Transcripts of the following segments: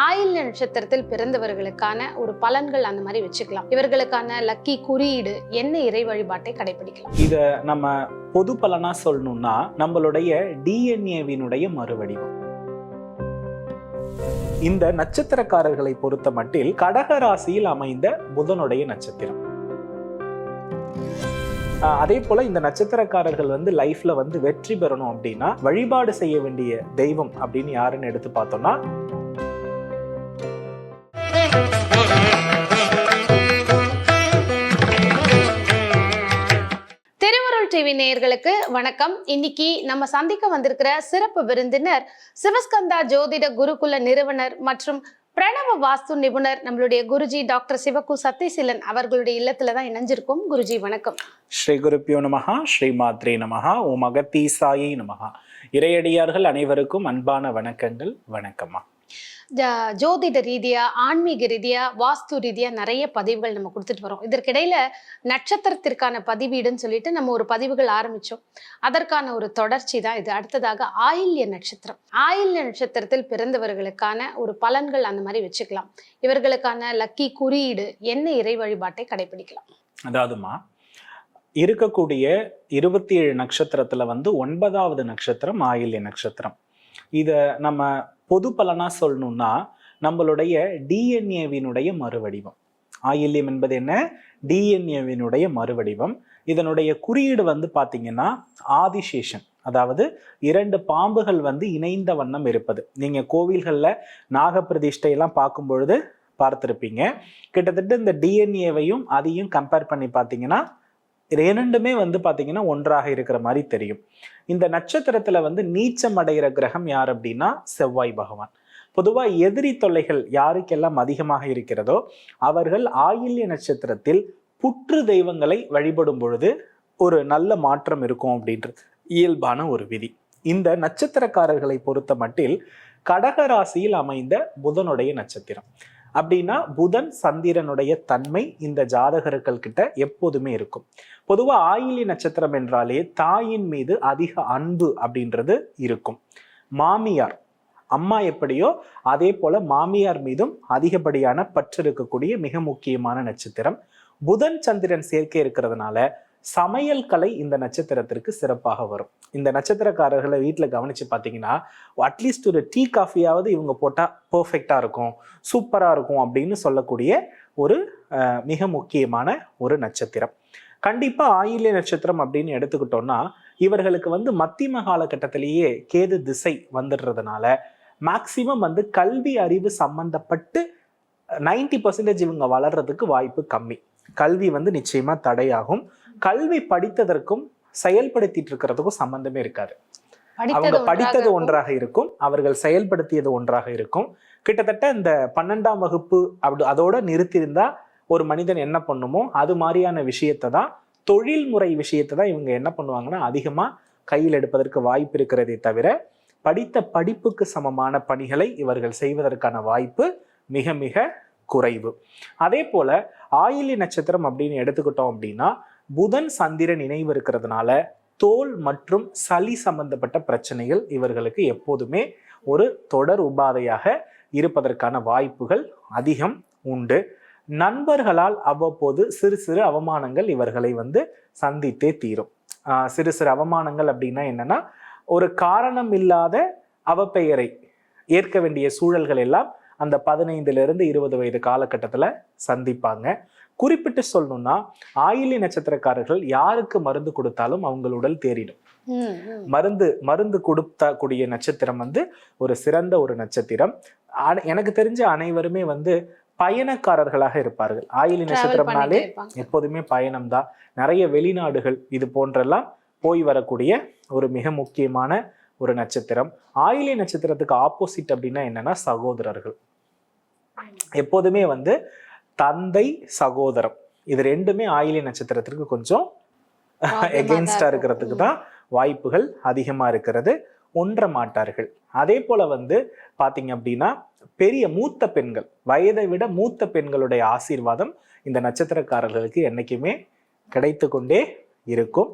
Oil நட்சத்திரத்தில் பிறந்தவர்களுக்கான ஒரு பலன்கள் அந்த மாதிரி வச்சுக்கலாம். இவர்களுக்கான லக்கி குறியீடு என்ன இறை வழிபாட்டை கடைபிடிக்கலாம் இத நம்ம பொது பலனா சொல்லணும்னா நம்மளுடைய டிஎன்ஏவினுடைய மறுவடிவம். இந்த நட்சத்திரக்காரர்களை பொறுத்த மட்டில் கடக ராசியில் அமைந்த புதனுடைய நட்சத்திரம். அதே போல இந்த நட்சத்திரக்காரர்கள் வந்து லைஃப்ல வந்து வெற்றி பெறணும் அப்படின்னா வழிபாடு செய்ய வேண்டிய தெய்வம் அப்படின்னு யாருன்னு எடுத்து பார்த்தோம்னா டிவி நேயர்களுக்கு வணக்கம். இன்னைக்கு நம்ம சந்திக்க வந்திருக்கிற சிறப்பு விருந்தினர் சிவஸ்கந்தா ஜோதிட குருகுல நிறுவனர் மற்றும் பிரணவ வாஸ்து நிபுணர் நம்மளுடைய குருஜி டாக்டர் சிவகு சத்தியசீலன் அவர்களுடைய இல்லத்துல தான் இணைஞ்சிருக்கும். குருஜி வணக்கம். ஸ்ரீ குருப்பியோ நமகா ஸ்ரீ மாத்ரே நமகா ஓம் அகத்தீசாயை நமகா இறையடியார்கள் அனைவருக்கும் அன்பான வணக்கங்கள். வணக்கம்மா. ஜோதிட ரீதியா ஆன்மீக ரீதியா வாஸ்து ரீதியா நிறைய பதிவுகள் நம்ம கொடுத்துட்டு வரோம். இதற்கிடையில நட்சத்திரத்திற்கான பதிவீடுன்னு சொல்லிட்டு நம்ம ஒரு பதிவுகள் ஆரம்பிச்சோம். அதற்கான ஒரு தொடர்ச்சி தான் இது. அடுத்ததாக ஆயில்ய நட்சத்திரம். ஆயில்ய நட்சத்திரத்தில் பிறந்தவர்களுக்கான ஒரு பலன்கள் அந்த மாதிரி வச்சுக்கலாம். இவர்களுக்கான லக்கி குறியீடு என்ன இறை வழிபாட்டை கடைபிடிக்கலாம் அதாவதுமா இருக்கக்கூடிய இருபத்தி ஏழு நட்சத்திரத்துல வந்து ஒன்பதாவது நட்சத்திரம் ஆயில்ய நட்சத்திரம். இதை நம்ம பொது பலனாக சொல்லணும்னா நம்மளுடைய டிஎன்ஏவினுடைய மறுவடிவம். ஆயில்யம் என்பது என்ன? டிஎன்ஏவினுடைய மறுவடிவம். இதனுடைய குறியீடு வந்து பார்த்தீங்கன்னா ஆதிசேஷன். அதாவது இரண்டு பாம்புகள் வந்து இணைந்த வண்ணம் இருப்பது. நீங்கள் கோவில்களில் நாகப்பிரதிஷ்டையெல்லாம் பார்க்கும் பொழுது பார்த்துருப்பீங்க. கிட்டத்தட்ட இந்த டிஎன்ஏவையும் அதையும் கம்பேர் பண்ணி பார்த்தீங்கன்னா இது இரண்டுமே வந்து பார்த்தீங்கன்னா ஒன்றாக இருக்கிற மாதிரி தெரியும். இந்த நட்சத்திரத்துல வந்து நீச்சம் அடைகிற கிரகம் யார் அப்படின்னா செவ்வாய் பகவான். பொதுவாக எதிரி தொல்லைகள் யாருக்கெல்லாம் அதிகமாக இருக்கிறதோ அவர்கள் ஆயில்ய நட்சத்திரத்தில் புற்று தெய்வங்களை வழிபடும் பொழுது ஒரு நல்ல மாற்றம் இருக்கும் அப்படின்றது இயல்பான ஒரு விதி. இந்த நட்சத்திரக்காரர்களை பொறுத்த மட்டில் கடக ராசியில் அமைந்த புதனுடைய நட்சத்திரம். அப்படின்னா புதன் சந்திரனுடைய தன்மை இந்த ஜாதகர்கள் கிட்ட எப்போதுமே இருக்கும். பொதுவா ஆயிலி நட்சத்திரம் என்றாலே தாயின் மீது அதிக அன்பு அப்படின்றது இருக்கும். மாமியார் அம்மா எப்படியோ அதே போல மாமியார் மீதும் அதிகப்படியான பற்று இருக்கக்கூடிய மிக முக்கியமான நட்சத்திரம். புதன் சந்திரன் சேர்க்கை இருக்கிறதுனால சமையல் கலை இந்த நட்சத்திரத்திற்கு சிறப்பாக வரும். இந்த நட்சத்திரக்காரர்களை வீட்டில் கவனித்து பார்த்தீங்கன்னா அட்லீஸ்ட் ஒரு டீ காஃபியாவது இவங்க போட்டால் பர்ஃபெக்டாக இருக்கும் சூப்பராக இருக்கும் அப்படின்னு சொல்லக்கூடிய ஒரு மிக முக்கியமான ஒரு நட்சத்திரம். கண்டிப்பாக ஆயில்ய நட்சத்திரம் அப்படின்னு எடுத்துக்கிட்டோம்னா இவர்களுக்கு வந்து மத்தியம காலகட்டத்திலேயே கேது திசை வந்துடுறதுனால மேக்சிமம் வந்து கல்வி அறிவு சம்பந்தப்பட்டு நைன்டி பர்சன்டேஜ் இவங்க வளர்றதுக்கு வாய்ப்பு கம்மி. கல்வி வந்து நிச்சயமாக தடையாகும். கல்வி படித்ததற்கும் செயல்படுத்திட்டு இருக்கிறதுக்கும் சம்பந்தமே இருக்காது. அவங்க படித்தது ஒன்றாக இருக்கும். அவர்கள் செயல்படுத்தியது ஒன்றாக இருக்கும். கிட்டத்தட்ட இந்த பன்னெண்டாம் வகுப்பு அப்படி அதோட நிறுத்தியிருந்தா ஒரு மனிதன் என்ன பண்ணுமோ அது மாதிரியான விஷயத்தை தான் தொழில்முறை விஷயத்தை தான் இவங்க என்ன பண்ணுவாங்கன்னா அதிகமா கையில் எடுப்பதற்கு வாய்ப்பு இருக்கிறதே தவிர படித்த படிப்புக்கு சமமான பணிகளை இவர்கள் செய்வதற்கான வாய்ப்பு மிக மிக குறைவு. அதே போல ஆயிலி நட்சத்திரம் அப்படின்னு எடுத்துக்கிட்டோம் அப்படின்னா புதன் சந்திரன் இணைவு இருக்கிறதுனால தோல் மற்றும் சளி சம்பந்தப்பட்ட பிரச்சனைகள் இவர்களுக்கு எப்போதுமே ஒரு தொடர் உபாதையாக இருப்பதற்கான வாய்ப்புகள் அதிகம் உண்டு. நண்பர்களால் அவ்வப்போது சிறு சிறு அவமானங்கள் இவர்களை வந்து சந்தித்தே தீரும். சிறு சிறு அவமானங்கள் அப்படின்னா என்னன்னா ஒரு காரணம் இல்லாத அவப்பெயரை ஏற்க வேண்டிய சூழல்கள் எல்லாம் அந்த பதினைந்துல இருந்து இருபது வயது காலகட்டத்தில் சந்திப்பாங்க. குறிப்பிட்டு சொல்லணும்னா ஆயிலி நட்சத்திரக்காரர்கள் யாருக்கு மருந்து கொடுத்தாலும் அவங்கள் உடல் தேறிடும். மருந்து மருந்து கொடுத்தக்கூடிய நட்சத்திரம் வந்து ஒரு சிறந்த ஒரு நட்சத்திரம். எனக்கு தெரிஞ்ச அனைவருமே வந்து பயணக்காரர்களாக இருப்பார்கள். ஆயிலி நட்சத்திரம்னாலே. எப்போதுமே பயணம்தான். நிறைய வெளிநாடுகள் இது போன்றெல்லாம் போய் வரக்கூடிய ஒரு மிக முக்கியமான ஒரு நட்சத்திரம். ஆயிலி நட்சத்திரத்துக்கு ஆப்போசிட் அப்படின்னா என்னன்னா சகோதரர்கள். எப்போதுமே வந்து தந்தை சகோதரம். இது ரெண்டுமே ஆயிலி நட்சத்திரத்திற்கு கொஞ்சம் Problem ஆ தான் எகென்ஸ்டா இருக்கும். இருக்கிறதுக்கு தான் வாய்ப்புகள் அதிகமா இருக்கிறது. ஒன்ற மாட்டார்கள். அதே போல வந்து பாத்தீங்க அப்படின்னா பெரிய மூத்த பெண்கள் வயதை விட மூத்த பெண்களுடைய ஆசீர்வாதம் இந்த நட்சத்திரக்காரர்களுக்கு என்னைக்குமே கிடைத்து கொண்டே இருக்கும்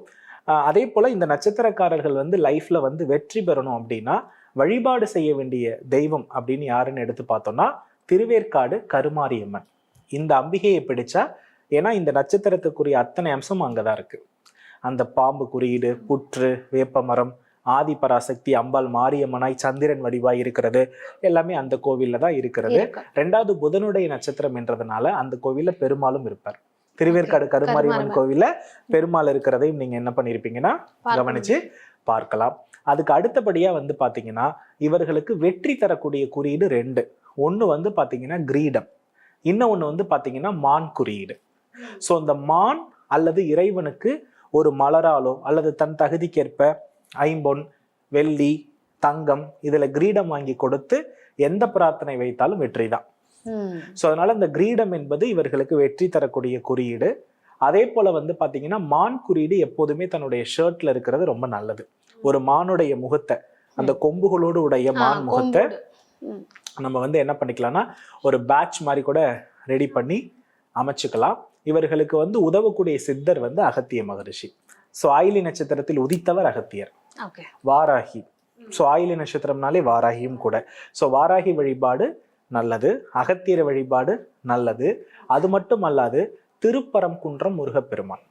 அதே போல இந்த நட்சத்திரக்காரர்கள் வந்து லைஃப்ல வந்து வெற்றி பெறணும் அப்படின்னா வழிபாடு செய்ய வேண்டிய தெய்வம் அப்படின்னு யாருன்னு எடுத்து பார்த்தோம்னா திருவேற்காடு கருமாரியம்மன். இந்த அம்பிகையை பிடிச்சா ஏன்னா இந்த நட்சத்திரத்துக்குரிய அத்தனை அம்சமும் அங்கதான் இருக்கு. அந்த பாம்பு குறியீடு புற்று வேப்பமரம் ஆதிபராசக்தி அம்பாள் மாரியம்மனாய் சந்திரன் வடிவாய் இருக்கிறது எல்லாமே அந்த கோவில்ல தான் இருக்கிறது. இருக்கு. ரெண்டாவது புதனுடைய நட்சத்திரம் என்றதுனால அந்த கோவில்ல பெருமாளும் இருப்பார். திருவேற்காடு கருமாரியம்மன். கோவில்ல பெருமாள் இருக்கிறதையும் நீங்க என்ன பண்ணிருப்பீங்கன்னா கவனிச்சு பார்க்கலாம். அதுக்கு அடுத்தபடியா வந்து பாத்தீங்கன்னா இவர்களுக்கு வெற்றி தரக்கூடிய குறியீடு ரெண்டு. ஒண்ணு வந்து பாத்தீங்கன்னா கிரீடம். இன்னொன்னு வந்து பாத்தீங்கன்னா மான் குறியீடு. சோ இந்த மான் அல்லது இறைவனுக்கு ஒரு மலராலோ அல்லது தன் தகுதிக்கேற்ப ஐம்பொன் வெள்ளி தங்கம் இதுல கிரீடம் வாங்கி கொடுத்து எந்த பிரார்த்தனை வைத்தாலும் வெற்றிதான் ம். ஸோ அதனால இந்த கிரீடம் என்பது இவர்களுக்கு வெற்றி தரக்கூடிய குறியீடு. அதே போல வந்து பாத்தீங்கன்னா மான் குறியீடு எப்போதுமே தன்னுடைய ஷர்ட்ல இருக்கிறது ரொம்ப நல்லது. ஒரு மானுடைய முகத்தை அந்த கொம்புகளோடு உடைய மான் முகத்தை. நம்ம வந்து என்ன பண்ணிக்கலாம்னா ஒரு பேட்ச் மாதிரி கூட ரெடி பண்ணி அமைச்சுக்கலாம். இவர்களுக்கு வந்து உதவக்கூடிய சித்தர் வந்து அகத்திய மகரிஷி. ஸோ ஆயிலி நட்சத்திரத்தில் உதித்தவர் அகத்தியர். வாராகி. ஸோ ஆயிலி நட்சத்திரம்னாலே வாராகியும் கூட. ஸோ வாராகி வழிபாடு நல்லது. அகத்தியர் வழிபாடு நல்லது. அது மட்டும் அல்லாது திருப்பரங்குன்றம் முருகப்பெருமான்.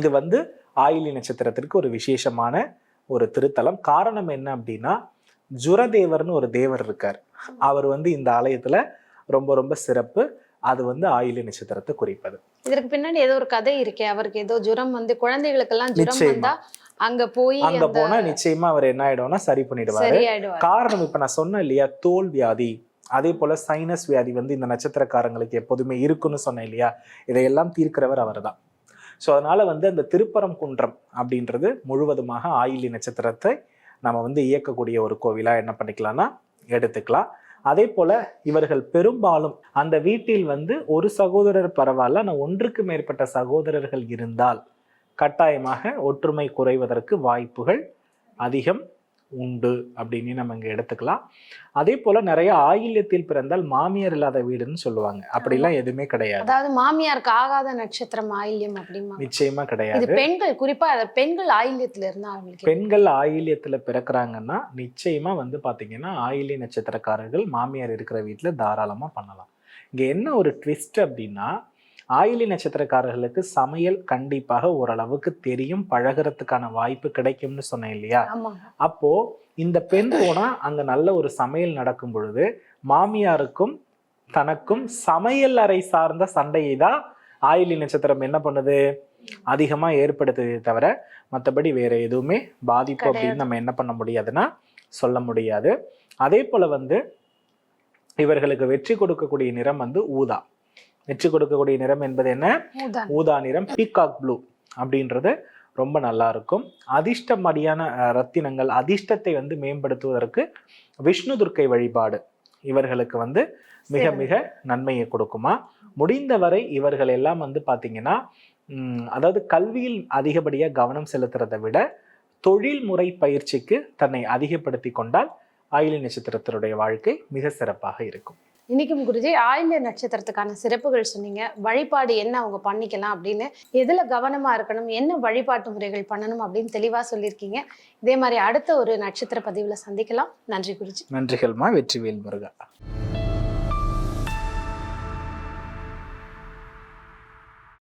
இது வந்து ஆயிலி நட்சத்திரத்திற்கு ஒரு விசேஷமான ஒரு திருத்தலம். காரணம் என்ன அப்படின்னா ஜுரதேவர்னு ஒரு தேவர் இருக்கார். அவர் வந்து இந்த ஆலயத்துல ரொம்ப ரொம்ப சிறப்பு. அது வந்து ஆயிலி நட்சத்திரத்தை குறிப்பது. இதற்கு பின்னாடி ஏதோ ஒரு கதை இருக்கே அவருக்கு ஏதோ ஜுரம் வந்து குழந்தைகளுக்கெல்லாம் ஜுரம் நிச்சயமா. வந்தா அங்க போய் அங்க போனா நிச்சயமா அவர் என்ன ஆயிடும்னா சரி பண்ணிடுவாரு. காரணம் இப்ப நான் சொன்னேன் இல்லையா தோல் வியாதி. அதே போல சைனஸ் வியாதி வந்து இந்த நட்சத்திரக்காரங்களுக்கு எப்போதுமே இருக்குன்னு சொன்னேன் இல்லையா இதையெல்லாம் தீர்க்கிறவர் அவர்தான். ஸோ அதனால வந்து அந்த திருப்பரம் குன்றம் அப்படின்றது முழுவதுமாக ஆயிலி நட்சத்திரத்தை நம்ம வந்து இயக்கக்கூடிய ஒரு கோவிலாக என்ன பண்ணிக்கலாம்னா எடுத்துக்கலாம். அதே போல இவர்கள் பெரும்பாலும் அந்த வீட்டில் வந்து ஒரு சகோதரர் பரவாயில்ல ஆனால் ஒன்றுக்கு மேற்பட்ட சகோதரர்கள் இருந்தால் கட்டாயமாக ஒற்றுமை குறைவதற்கு வாய்ப்புகள் அதிகம். உண்டு அப்படின்னு நம்ம இங்க எடுத்துக்கலாம். அதே போல நிறைய ஆயில்யத்தில் பிறந்தால் மாமியார் இல்லாத வீடுன்னு சொல்லுவாங்க. அப்படிலாம் எதுவுமே கிடையாது. அதாவது மாமியாருக்கு ஆகாத நட்சத்திரம் ஆயில்யம் அப்படிமா நிச்சயமா இது கிடையாது பெண்கள் குறிப்பா அது பெண்கள் ஆயில்யத்துல இருந்தா அவங்களுக்கு பெண்கள் ஆயில்யத்துல பிறக்குறாங்கன்னா நிச்சயமா வந்து பாத்தீங்கன்னா ஆயில்ய நட்சத்திரக்காரர்கள் மாமியார் இருக்கிற வீட்டுல தாராளமா பண்ணலாம். இங்க என்ன ஒரு ட்விஸ்ட் அப்படின்னா ஆயிலி நட்சத்திரக்காரர்களுக்கு சமையல் கண்டிப்பாக ஓரளவுக்கு தெரியும் பழகுறதுக்கான வாய்ப்பு கிடைக்கும்னு சொன்னேன் இல்லையா? அப்போ இந்த பெண் போனா அங்க நல்ல ஒரு சமையல் நடக்கும் பொழுது மாமியாருக்கும் தனக்கும் சமையல் அறை சார்ந்த சண்டையை தான் ஆயிலி நட்சத்திரம் என்ன பண்ணுது? அதிகமா ஏற்படுத்துதே தவிர மற்றபடி வேற எதுவுமே பாதிப்பு அப்படின்னு நம்ம என்ன பண்ண முடியாதுன்னா சொல்ல முடியாது. அதே போல வந்து இவர்களுக்கு வெற்றி கொடுக்கக்கூடிய நிறம் வந்து ஊதா. வெற்றி கொடுக்கக்கூடிய நிறம் என்பது என்ன. ஊதா நிறம் பீகாக் ப்ளூ அப்படின்றது ரொம்ப நல்லா இருக்கும் அதிர்ஷ்டமடியான அஹ், ரத்தினங்கள் அதிர்ஷ்டத்தை வந்து மேம்படுத்துவதற்கு விஷ்ணு துர்க்கை வழிபாடு இவர்களுக்கு வந்து மிக. மிக நன்மையை கொடுக்குமா முடிந்தவரை இவர்கள் எல்லாம் வந்து பாத்தீங்கன்னா உம், அதாவது கல்வியில் அதிகப்படியா கவனம் செலுத்துறதை விட தொழில்முறை பயிற்சிக்கு தன்னை அதிகப்படுத்தி கொண்டால் ஆயிலி நட்சத்திரத்தினுடைய வாழ்க்கை மிக சிறப்பாக இருக்கும் இன்னைக்கும் குருஜி ஆயில்ய நட்சத்திரத்துக்கான சிறப்புகள் சொன்னீங்க. வழிபாடு என்ன அவங்க பண்ணிக்கலாம் அப்படின்னு எதுல கவனமா இருக்கணும் என்ன வழிபாட்டு முறைகள் பண்ணணும் அப்படின்னு தெளிவா சொல்லியிருக்கீங்க. இதே மாதிரி அடுத்த ஒரு நட்சத்திர பதிவுல சந்திக்கலாம். நன்றி குருஜி. நன்றிகள்மா வெற்றிவேல் முருகா.